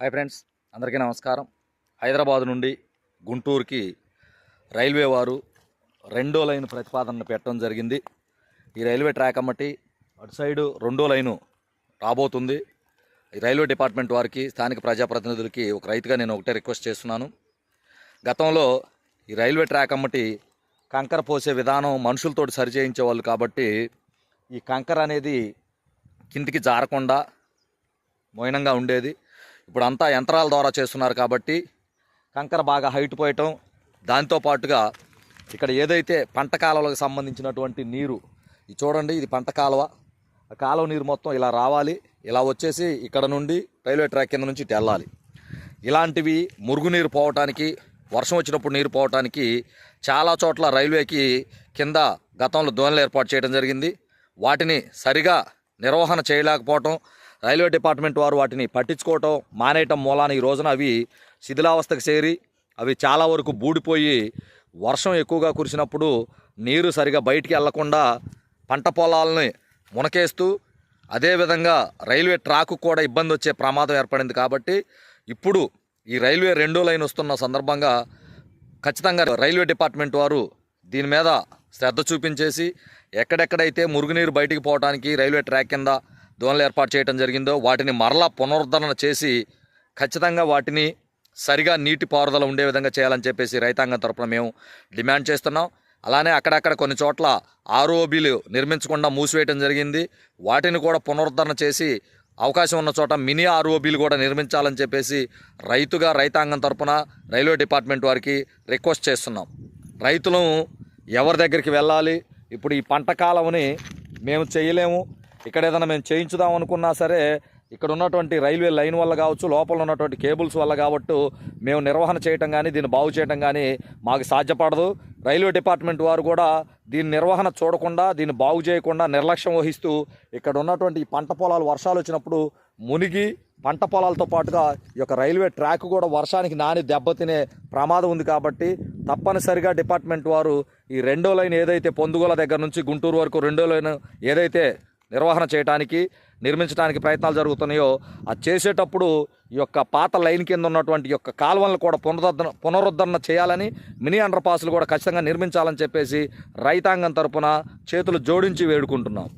Hi friends అందరికీ నమస్కారం. హైదరాబాద్ నుండి గుంటూరుకి రైల్వే వారు రెండో లైన్ ప్రతిపాదనను పెట్టడం జరిగింది. ఈ రైల్వే ట్రాక్ అమ్మటి అటు సైడు రెండో లైను రాబోతుంది. ఈ రైల్వే డిపార్ట్మెంట్ వారికి స్థానిక ప్రజాప్రతినిధులకి ఒక రైతుగా నేను ఒకటే రిక్వెస్ట్ చేస్తున్నాను. గతంలో ఈ రైల్వే ట్రాక్ అమ్మటి కంకర పోసే విధానం మనుషులతోటి సరిచేయించేవాళ్ళు కాబట్టి ఈ కంకర అనేది కిందికి జారకుండా మోయనంగా ఉండేది. ఇప్పుడు అంతా యంత్రాల ద్వారా చేస్తున్నారు కాబట్టి కంకర బాగా హైట్ పోయటం దాంతో పాటుగా ఇక్కడ ఏదైతే పంట కాలువలకు సంబంధించినటువంటి నీరు ఇది చూడండి ఇది పంట కాలువ. కాలువ నీరు మొత్తం ఇలా రావాలి ఇలా వచ్చేసి ఇక్కడ నుండి రైల్వే ట్రాక్ కింద నుంచి ఇటు వెళ్ళాలి. ఇలాంటివి మురుగునీరు పోవటానికి వర్షం వచ్చినప్పుడు నీరు పోవటానికి చాలా చోట్ల రైల్వేకి కింద గతంలో దోణలు ఏర్పాటు చేయడం జరిగింది. వాటిని సరిగా నిర్వహణ చేయలేకపోవటం రైల్వే డిపార్ట్మెంట్ వారు వాటిని పట్టించుకోవటం మానేయటం మూలాన ఈ రోజున అవి శిథిలావస్థకు చేరి అవి చాలా వరకు బూడిపోయి వర్షం ఎక్కువగా కురిసినప్పుడు నీరు సరిగా బయటికి వెళ్ళకుండా పంట పొలాలని మునకేస్తూ అదేవిధంగా రైల్వే ట్రాక్ కూడా ఇబ్బంది వచ్చే ప్రమాదం ఏర్పడింది కాబట్టి ఇప్పుడు ఈ రైల్వే రెండో లైన్ వస్తున్న సందర్భంగా ఖచ్చితంగా రైల్వే డిపార్ట్మెంట్ వారు దీని మీద శ్రద్ధ చూపించేసి ఎక్కడెక్కడైతే మురుగునీరు బయటికి పోవడానికి రైల్వే ట్రాక్ కింద దోణలు ఏర్పాటు చేయడం జరిగిందో వాటిని మరలా పునరుద్ధరణ చేసి ఖచ్చితంగా వాటిని సరిగా నీటి పారుదల ఉండే విధంగా చేయాలని చెప్పేసి రైతాంగం తరపున మేము డిమాండ్ చేస్తున్నాం. అలానే అక్కడక్కడ కొన్ని చోట్ల ఆర్ఓబీలు నిర్మించకుండా మూసివేయడం జరిగింది. వాటిని కూడా పునరుద్ధరణ చేసి అవకాశం ఉన్న చోట మినీ ఆర్ఓబీలు కూడా నిర్మించాలని చెప్పేసి రైతుగా రైతాంగం తరపున రైల్వే డిపార్ట్మెంట్ వారికి రిక్వెస్ట్ చేస్తున్నాం. రైతులు ఎవరి దగ్గరికి వెళ్ళాలి? ఇప్పుడు ఈ పంట కాలంని మేము చేయలేము. ఇక్కడ ఏదైనా మేము చేయించుదాం అనుకున్నా సరే ఇక్కడ ఉన్నటువంటి రైల్వే లైన్ వల్ల కావచ్చు లోపల ఉన్నటువంటి కేబుల్స్ వల్ల కాబట్టి మేము నిర్వహణ చేయటం కానీ దీన్ని బాగు చేయటం కానీ మాకు సాధ్యపడదు. రైల్వే డిపార్ట్మెంట్ వారు కూడా దీని నిర్వహణ చూడకుండా దీన్ని బాగు చేయకుండా నిర్లక్ష్యం వహిస్తూ ఇక్కడ ఉన్నటువంటి పంట పొలాలు వర్షాలు వచ్చినప్పుడు మునిగి పంట పొలాలతో పాటుగా ఈ యొక్క రైల్వే ట్రాక్ కూడా వర్షానికి నాని దెబ్బతినే ప్రమాదం ఉంది కాబట్టి తప్పనిసరిగా డిపార్ట్మెంట్ వారు ఈ రెండో లైన్ ఏదైతే పొందుగోల దగ్గర నుంచి గుంటూరు వరకు రెండో లైన్ ఏదైతే నిర్వహణ చేయడానికి నిర్మించడానికి ప్రయత్నాలు జరుగుతున్నాయో అది చేసేటప్పుడు ఈ యొక్క పాత లైన్ కింద ఉన్నటువంటి యొక్క కాలువలను కూడా పునరుద్ధరణ పునరుద్ధరణ చేయాలని మినీ అండర్ పాసులు కూడా ఖచ్చితంగా నిర్మించాలని చెప్పేసి రైతాంగం తరపున చేతులు జోడించి వేడుకుంటున్నాం.